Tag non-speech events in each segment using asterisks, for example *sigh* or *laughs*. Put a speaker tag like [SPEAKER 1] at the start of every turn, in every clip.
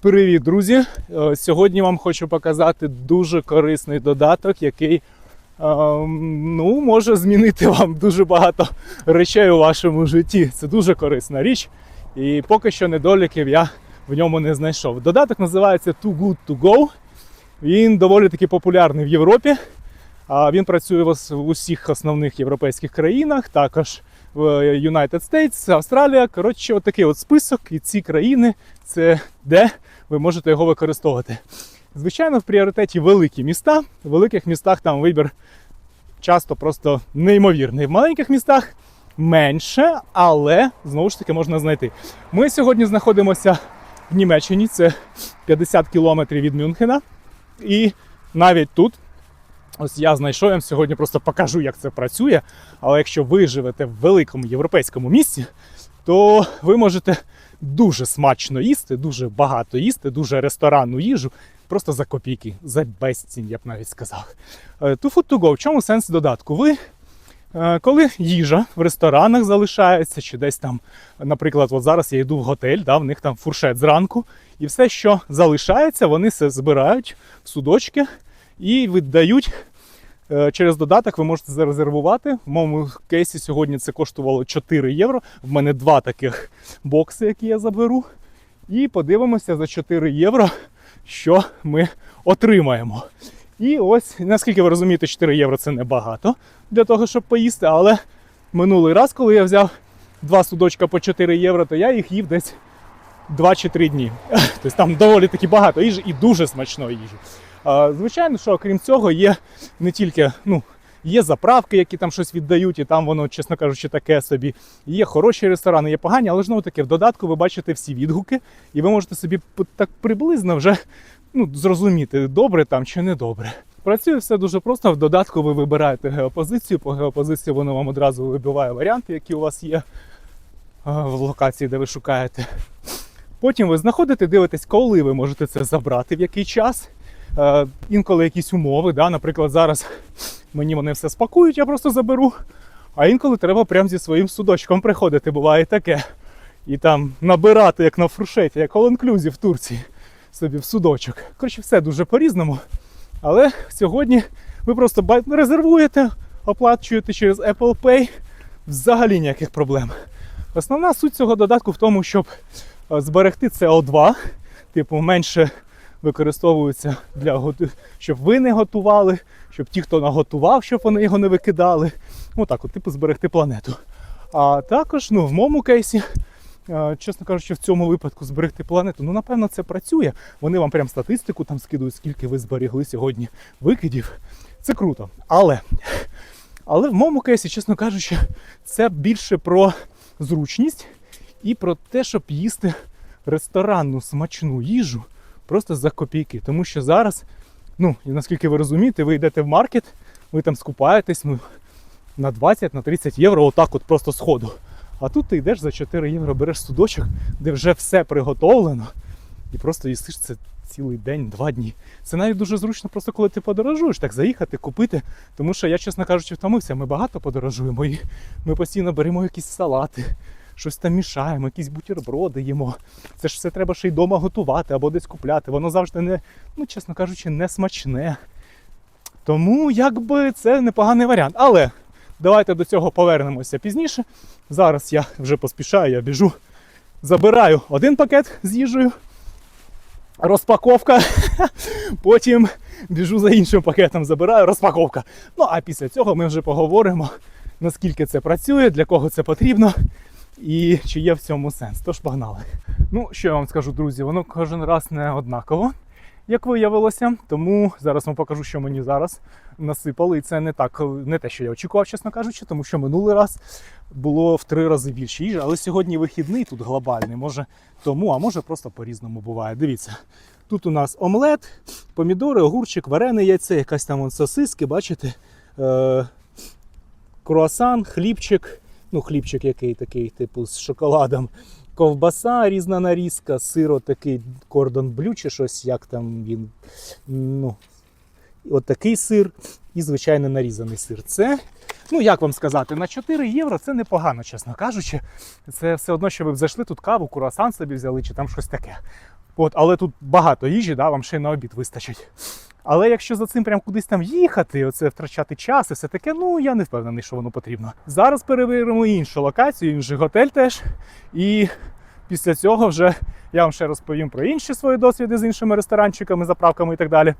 [SPEAKER 1] Привіт, друзі! Е, Сьогодні вам хочу показати дуже корисний додаток, який е, ну, може змінити вам дуже багато речей у вашому житті. Це дуже корисна річ. І поки що недоліків я в ньому не знайшов. Додаток називається Too Good To Go. Він доволі таки популярний в Європі. Він працює в усіх основних європейських країнах, також United States, Австралія. Коротше, отакий от список, і ці країни це де ви можете його використовувати. Звичайно, в пріоритеті великі міста. В великих містах там вибір часто просто неймовірний. В маленьких містах менше, але знову ж таки можна знайти. Ми сьогодні знаходимося в Німеччині, це 50 кілометрів від Мюнхена. І навіть тут, ось я знайшов, я вам сьогодні просто покажу, як це працює. Але якщо ви живете в великому європейському місті, то ви можете дуже смачно їсти, дуже багато їсти, дуже ресторанну їжу, просто за копійки, за безцінь, я б навіть сказав. Е, To Food To Go, в чому сенс додатку? Ви, е, коли їжа в ресторанах залишається, чи десь там, наприклад, от зараз я йду в готель, да, в них там фуршет зранку, і все, що залишається, вони все збирають в судочки і віддають Через додаток ви можете зарезервувати. В моєму кейсі сьогодні це коштувало 4 євро. В мене два таких бокси, які я заберу. І подивимося за 4 євро, що ми отримаємо. І ось, наскільки ви розумієте, 4 євро це небагато для того, щоб поїсти. Але минулий раз, коли я взяв два судочка по 4 євро, то я їх їв десь 2 чи 3 дні. *laughs* Тобто там доволі таки багато їжі і дуже смачної їжі. Звичайно, що окрім цього є не тільки ну, є заправки, які там щось віддають, і там воно, чесно кажучи, таке собі. Є хороші ресторани, є погані, але знову таки в додатку ви бачите всі відгуки, і ви можете собі так приблизно вже ну, зрозуміти, добре там чи не добре. Працює все дуже просто. В додатку ви вибираєте геопозицію. По геопозиції воно вам одразу вибиває варіанти, які у вас є в локації, де ви шукаєте. Потім ви знаходите, дивитесь, коли ви можете це забрати, в який час. Е, інколи якісь умови. Да? Наприклад, зараз *laughs* мені вони все спакують, я просто заберу. А інколи треба прямо зі своїм судочком приходити, буває таке. І там набирати, як на фуршеті, як all-inclusive в Турції, собі в судочок. Коротше, все дуже по-різному. Але сьогодні ви просто резервуєте, оплачуєте через Apple Pay, взагалі ніяких проблем. Основна суть цього додатку в тому, щоб е, зберегти CO2, типу менше використовуються для щоб ви не готували, щоб ті, хто наготував, щоб вони його не викидали. Отак, от, типу, зберегти планету. А також, ну, в моєму кейсі, е, чесно кажучи, в цьому випадку зберегти планету, ну, напевно, це працює. Вони вам прям статистику там скидують, скільки ви зберегли сьогодні викидів. Це круто. Але, але в моєму кейсі, чесно кажучи, це більше про зручність і про те, щоб їсти ресторанну смачну їжу просто за копійки. Тому що зараз, ну, і наскільки ви розумієте, ви йдете в маркет, ви там скупаєтесь ну, на 20 на 30 євро, отак от просто сходу. А тут ти йдеш за 4 євро, береш судочок, де вже все приготовлено, і просто їсиш це цілий день, два дні. Це навіть дуже зручно, просто коли ти подорожуєш, так заїхати, купити. Тому що я, чесно кажучи, втомився. Ми багато подорожуємо і ми постійно беремо якісь салати, щось там мішаємо, якісь бутерброди їмо. Це ж все треба ще й вдома готувати або десь купляти. Воно завжди не, ну чесно кажучи, не смачне. Тому якби це непоганий варіант. Але давайте до цього повернемося пізніше. Зараз я вже поспішаю, я біжу. Забираю один пакет з їжею, розпаковка. *laughs* Потім біжу за іншим пакетом, забираю розпаковка. Ну а після цього ми вже поговоримо, наскільки це працює, для кого це потрібно і чи є в цьому сенс. Тож погнали. Ну, що я вам скажу, друзі, воно кожен раз не однаково, як виявилося. Тому зараз вам покажу, що мені зараз насипали. І це не так, не те, що я очікував, чесно кажучи, тому що минулий раз було в три рази більше їжі, але сьогодні вихідний тут глобальний. Може тому, а може просто по-різному буває. Дивіться. Тут у нас омлет, помідори, огурчик, варене яйце, якась там сосиски, бачите? Е- круасан, хлібчик, ну хлібчик який такий, типу, з шоколадом, ковбаса, різна нарізка, сиро такий кордон блю чи щось, як там він. Ну, от такий сир і звичайно нарізаний сир. Це, ну як вам сказати, на 4 євро це непогано, чесно кажучи. Це все одно, що ви б зайшли тут каву, круасан собі взяли, чи там щось таке. От, але тут багато їжі, да, вам ще й на обід вистачить. Але якщо за цим прям кудись там їхати, оце втрачати час і все таке, ну я не впевнений, що воно потрібно. Зараз перевіримо іншу локацію, інший готель теж. І після цього вже я вам ще розповім про інші свої досвіди з іншими ресторанчиками, заправками і так далі.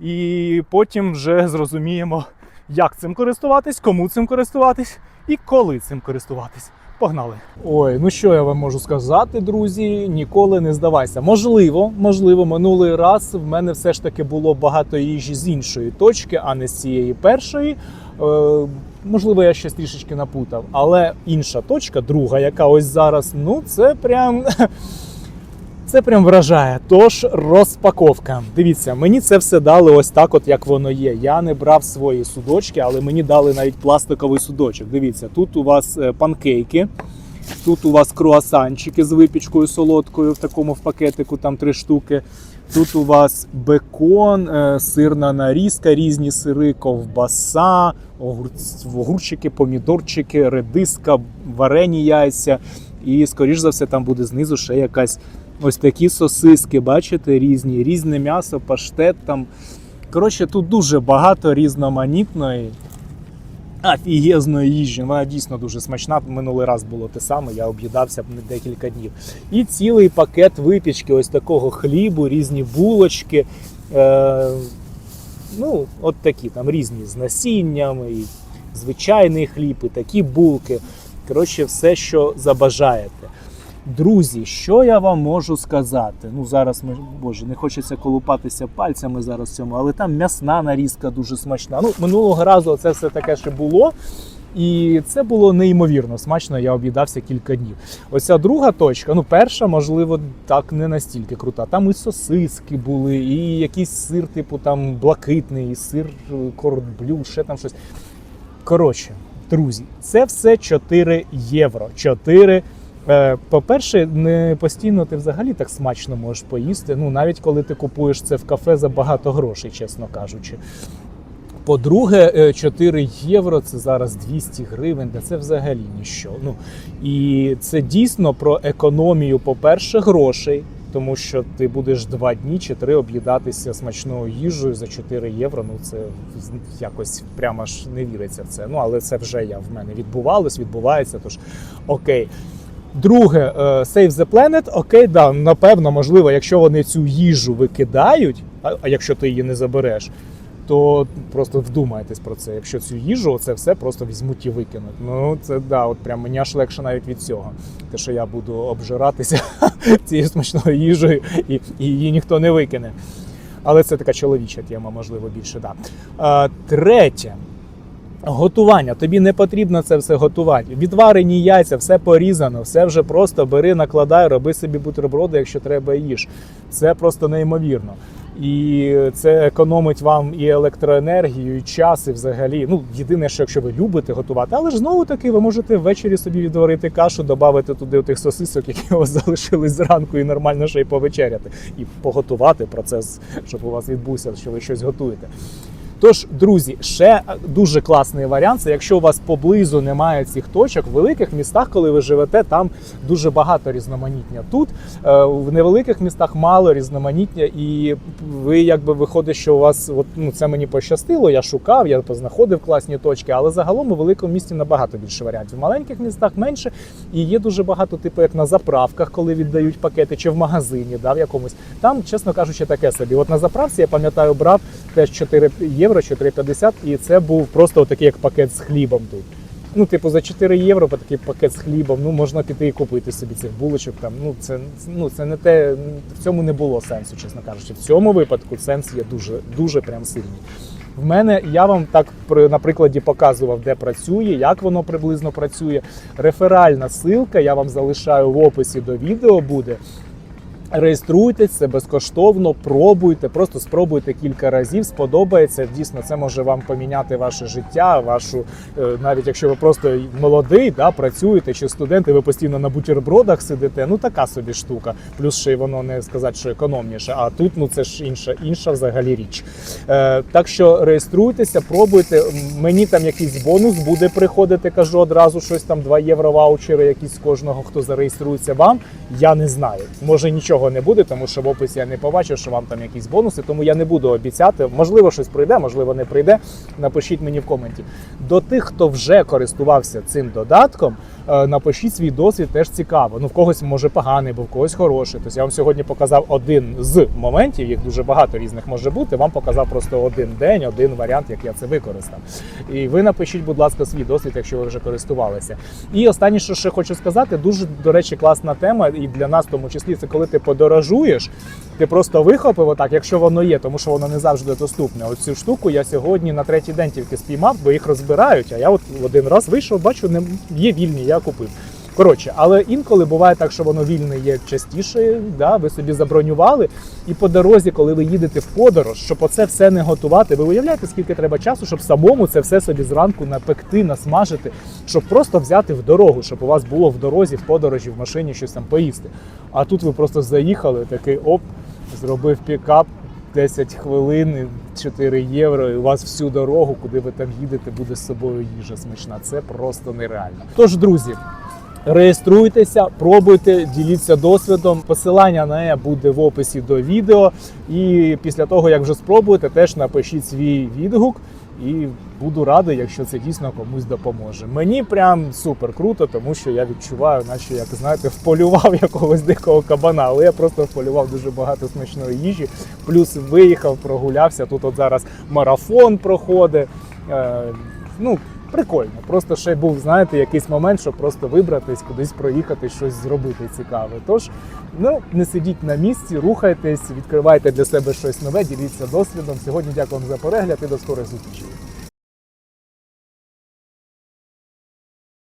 [SPEAKER 1] І потім вже зрозуміємо, як цим користуватись, кому цим користуватись і коли цим користуватись. Погнали. Ой, ну що я вам можу сказати, друзі? Ніколи не здавайся. Можливо, можливо, минулий раз в мене все ж таки було багато їжі з іншої точки, а не з цієї першої. Е, можливо, я щось трішечки напутав. Але інша точка, друга, яка ось зараз, ну це прям. *laughs* Це прям вражає. Тож розпаковка. Дивіться, мені це все дали ось так, от як воно є. Я не брав свої судочки, але мені дали навіть пластиковий судочок. Дивіться, тут у вас е, панкейки, тут у вас круасанчики з випічкою солодкою в такому в пакетику, там три штуки. Тут у вас бекон, е, сирна нарізка, різні сири, ковбаса, огурчики, помідорчики, редиска, варені яйця. І, скоріш за все, там буде знизу ще якась ось такі сосиски, бачите, різні, різне м'ясо, паштет там. Коротше, тут дуже багато різноманітної. Офігезної їжі, вона дійсно дуже смачна. Минулий раз було те саме, я об'їдався декілька днів. І цілий пакет випічки, ось такого хлібу, різні булочки. Е, ну, от такі там різні з насінням, і звичайний хліб, і такі булки. Коротше, все, що забажаєте. Друзі, що я вам можу сказати? Ну зараз ми боже, не хочеться колупатися пальцями зараз цьому, але там м'ясна нарізка дуже смачна. Ну минулого разу це все таке ще було. І це було неймовірно смачно. Я об'їдався кілька днів. Оця друга точка, ну перша, можливо, так не настільки крута. Там і сосиски були, і якийсь сир, типу там блакитний, і сир е, кордблю, ще там щось. Коротше, друзі, це все 4 євро. 4 Е, По-перше, не постійно ти взагалі так смачно можеш поїсти. Ну, навіть коли ти купуєш це в кафе за багато грошей, чесно кажучи. По-друге, е, 4 євро це зараз 200 гривень, де це взагалі ніщо. Ну і це дійсно про економію, по-перше, грошей, тому що ти будеш два дні чи три об'їдатися смачною їжею за 4 євро. Ну це якось прямо ж не віриться в це. Ну але це вже я в мене відбувалось, відбувається. Тож окей. Друге, е, Save the Planet, окей, да, напевно, можливо, якщо вони цю їжу викидають, а якщо ти її не забереш, то просто вдумайтесь про це. Якщо цю їжу, це все просто візьмуть і викинуть. Ну це да, от прям мені аж легше навіть від цього. Те, що я буду обжиратися *laughs* цією смачною їжею, і, і її ніхто не викине. Але це така чоловіча тема, можливо, більше. Да. А, третє. Готування. Тобі не потрібно це все готувати. Відварені яйця, все порізано, все вже просто бери, накладай, роби собі бутерброди, якщо треба їж. Це просто неймовірно. І це економить вам і електроенергію, і час, і взагалі. Ну, єдине, що якщо ви любите готувати, але ж знову таки ви можете ввечері собі відварити кашу, додати туди тих сосисок, які у вас *laughs* залишились зранку, і нормально ще й повечеряти, і поготувати процес, щоб у вас відбувся, що ви щось готуєте. Тож, друзі, ще дуже класний варіант. Це якщо у вас поблизу немає цих точок, в великих містах, коли ви живете, там дуже багато різноманіття. Тут е, в невеликих містах мало різноманіття, і ви якби виходить, що у вас от, ну, це мені пощастило. Я шукав, я познаходив класні точки, але загалом у великому місті набагато більше варіантів. В маленьких містах менше, і є дуже багато, типу, як на заправках, коли віддають пакети, чи в магазині, да, в якомусь. Там, чесно кажучи, таке собі. От на заправці я пам'ятаю, брав теж 4 євро, 4,50, і це був просто такий як пакет з хлібом тут. Ну, типу, за 4 євро такий пакет з хлібом, ну можна піти і купити собі цих булочок. Там ну це ну це не те, в цьому не було сенсу, чесно кажучи. В цьому випадку сенс є дуже дуже прям сильний. В мене я вам так на прикладі показував, де працює, як воно приблизно працює. Реферальна ссылка я вам залишаю в описі до відео буде. Реєструйтесь, це безкоштовно, пробуйте, просто спробуйте кілька разів, сподобається. Дійсно, це може вам поміняти ваше життя, вашу, е, навіть якщо ви просто молодий, да, працюєте чи студент, і ви постійно на бутербродах сидите. Ну така собі штука. Плюс ще й воно не сказати, що економніше. А тут ну це ж інша, інша взагалі річ. Е, так що реєструйтеся, пробуйте. Мені там якийсь бонус буде приходити. Кажу одразу щось там 2 євро ваучери, якісь кожного, хто зареєструється вам. Я не знаю. Може нічого нічого не буде, тому що в описі я не побачив, що вам там якісь бонуси, тому я не буду обіцяти. Можливо, щось прийде, можливо, не прийде. Напишіть мені в коменті. До тих, хто вже користувався цим додатком, напишіть свій досвід, теж цікаво. Ну, в когось може поганий, бо в когось хороший. Тобто я вам сьогодні показав один з моментів, їх дуже багато різних може бути. Вам показав просто один день, один варіант, як я це використав. І ви напишіть, будь ласка, свій досвід, якщо ви вже користувалися. І останнє, що ще хочу сказати, дуже до речі, класна тема, і для нас, в тому числі, це коли ти подорожуєш, ти просто вихопив отак, якщо воно є, тому що воно не завжди доступне. От цю штуку я сьогодні на третій день тільки спіймав, бо їх розбирають. А я от один раз вийшов, бачу, не є вільні, я купив. Коротше, але інколи буває так, що воно вільне є частіше. Да, ви собі забронювали, і по дорозі, коли ви їдете в подорож, щоб оце все не готувати, ви уявляєте, скільки треба часу, щоб самому це все собі зранку напекти, насмажити, щоб просто взяти в дорогу, щоб у вас було в дорозі, в подорожі, в машині щось там поїсти. А тут ви просто заїхали, такий оп, зробив пікап. 10 хвилин, 4 євро, і у вас всю дорогу, куди ви там їдете, буде з собою їжа смачна. Це просто нереально. Тож, друзі, Реєструйтеся, пробуйте, діліться досвідом. Посилання на е буде в описі до відео. І після того, як вже спробуєте, теж напишіть свій відгук. І буду радий, якщо це дійсно комусь допоможе. Мені прям супер круто, тому що я відчуваю, наче як знаєте, вполював *laughs* якогось дикого кабана, але я просто вполював дуже багато смачної їжі. Плюс виїхав, прогулявся. Тут от зараз марафон проходить. Е, ну, прикольно. Просто ще був, знаєте, якийсь момент, щоб просто вибратись, кудись проїхати, щось зробити цікаве. Тож, ну не сидіть на місці, рухайтесь, відкривайте для себе щось нове, діліться досвідом. Сьогодні дякую вам за перегляд і до скорих зустрічей.